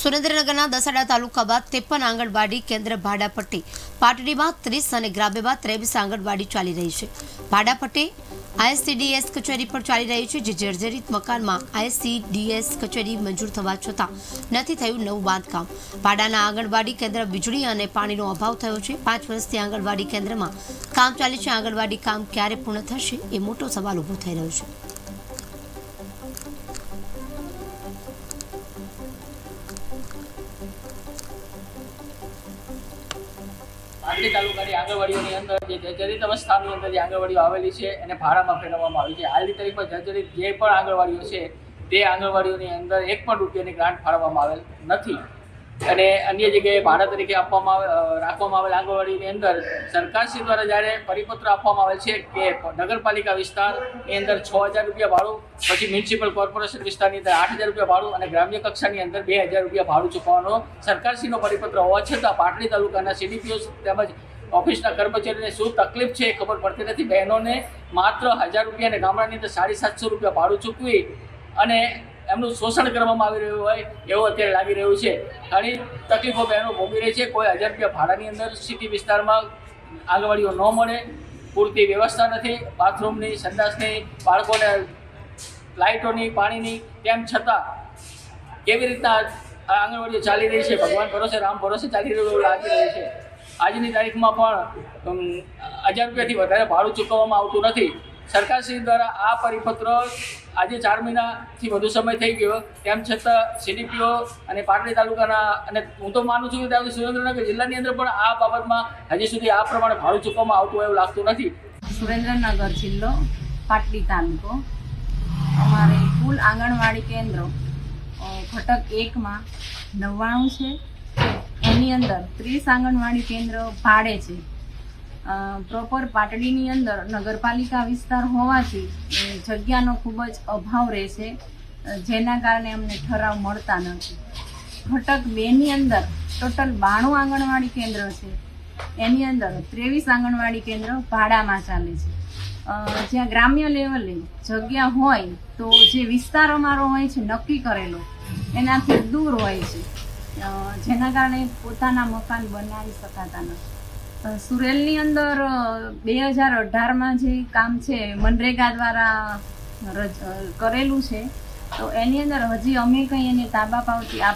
સુરેન્દ્રનગરના દસાડા તાલુકા બાદ ત્રેપન આંગણવાડી કેન્દ્ર ભાડાપટ્ટી, પાટડીમાં ત્રીસ અને ગ્રામ્યમાં ત્રેવીસ આંગણવાડી ચાલી રહી છે. ભાડાપટ્ટી આઈએસસીડીએસ કચેરી પર ચાલી રહી છે, જે જર્જરિત મકાનમાં આઈએસસીડીએસ કચેરી મંજૂર થવા છતાં નથી થયું નવું બાંધકામ. ભાડાના આંગણવાડી કેન્દ્ર વીજળી અને પાણીનો અભાવ થયો છે. પાંચ વર્ષથી આંગણવાડી કેન્દ્રમાં કામ ચાલે છે. આંગણવાડી કામ ક્યારે પૂર્ણ થશે એ મોટો સવાલ ઊભો થઈ રહ્યો છે. પાટડી તાલુકાની આંગણવાડીઓની અંદર જે જર્જરિત અવસ્થાની અંદર જે આંગણવાડીઓ આવેલી છે, એને ભાડામાં ફેરવવામાં આવી છે. હાલની તારીખમાં જર્જરિત જે પણ આંગણવાડીઓ છે, તે આંગણવાડીઓની અંદર એક પણ રૂપિયાની ગ્રાન્ટ ફાળવવામાં આવેલ નથી. અને અન્ય જગ્યાએ ભાડા તરીકે આપવામાં આવે રાખવામાં આવેલ આંગણવાડીની અંદર સરકારશ્રી દ્વારા જ્યારે પરિપત્ર આપવામાં આવેલ છે કે નગરપાલિકા વિસ્તારની અંદર છ હજાર રૂપિયા ભાડું, પછી મ્યુનિસિપલ કોર્પોરેશન વિસ્તારની અંદર આઠ હજાર રૂપિયા ભાડું અને ગ્રામ્ય કક્ષાની અંદર બે હજાર રૂપિયા ભાડું ચૂકવવાનો સરકારશ્રીનો પરિપત્ર હોવા છતાં પાટડી તાલુકાના સીડીપીઓ તેમજ ઓફિસના કર્મચારીઓને શું તકલીફ છે એ ખબર પડતી નથી. બહેનોને માત્ર હજાર રૂપિયા અને ગામડાની અંદર સાડી સાતસો રૂપિયા ભાડું ચૂકવી અને એમનું શોષણ કરવામાં આવી રહ્યું હોય, એવું અત્યારે લાગી રહ્યું છે. ઘણી તકલીફો બહેનો ભોગવી રહી છે. કોઈ હજાર રૂપિયા ભાડાની અંદર સિટી વિસ્તારમાં આંગણવાડીઓ ન મળે, પૂરતી વ્યવસ્થા નથી. બાથરૂમની સંડાસની, બાળકોને લાઇટોની, પાણીની, તેમ છતાં કેવી રીતના આંગણવાડીઓ ચાલી રહી છે? ભગવાન ભરોસે, રામ ભરોસે ચાલી રહ્યું એવું લાગી રહ્યું છે. આજની તારીખમાં પણ હજાર રૂપિયાથી વધારે ભાડું ચૂકવવામાં આવતું નથી. સરકારશ્રી દ્વારા આ પરિપત્ર આજે ચાર મહિનાથી વધુ સમય થઈ ગયો. તેમ છતાં સીડીપીઓ અને પાટડી તાલુકાના, અને હું તો માનું છું કે ત્યાં સુરેન્દ્રનગર જિલ્લાની અંદર પણ આ બાબતમાં હજી સુધી આ પ્રમાણે ભાડું ચૂકવવામાં આવતું એવું લાગતું નથી. સુરેન્દ્રનગર જિલ્લો પાટડી તાલુકો. અમારે કુલ આંગણવાડી કેન્દ્રો ઘટક એકમાં નવ્વાણું છે. એની અંદર ત્રીસ આંગણવાડી કેન્દ્ર ભાડે છે. પ્રોપર પાટડીની અંદર નગરપાલિકા વિસ્તાર હોવાથી જગ્યાનો ખૂબ જ અભાવ રહે છે જેના કારણે અમને ઠરાવ મળતા નથી. ઘટક બેની અંદર ટોટલ બાણું આંગણવાડી કેન્દ્ર છે. એની અંદર ત્રેવીસ આંગણવાડી કેન્દ્ર ભાડામાં ચાલે છે. જ્યાં ગ્રામ્ય લેવલે જગ્યા હોય તો જે વિસ્તાર અમારો હોય છે નક્કી કરેલો, એનાથી દૂર હોય છે. જેના કારણે પોતાના મકાન બનાવી શકાતા નથી. સુરેલની અંદર બે હજાર અઢારમાં જે કામ છે, મનરેગા દ્વારા કરેલું છે, તો એની અંદર હજી અમે કંઈ એને તાબા પાવતી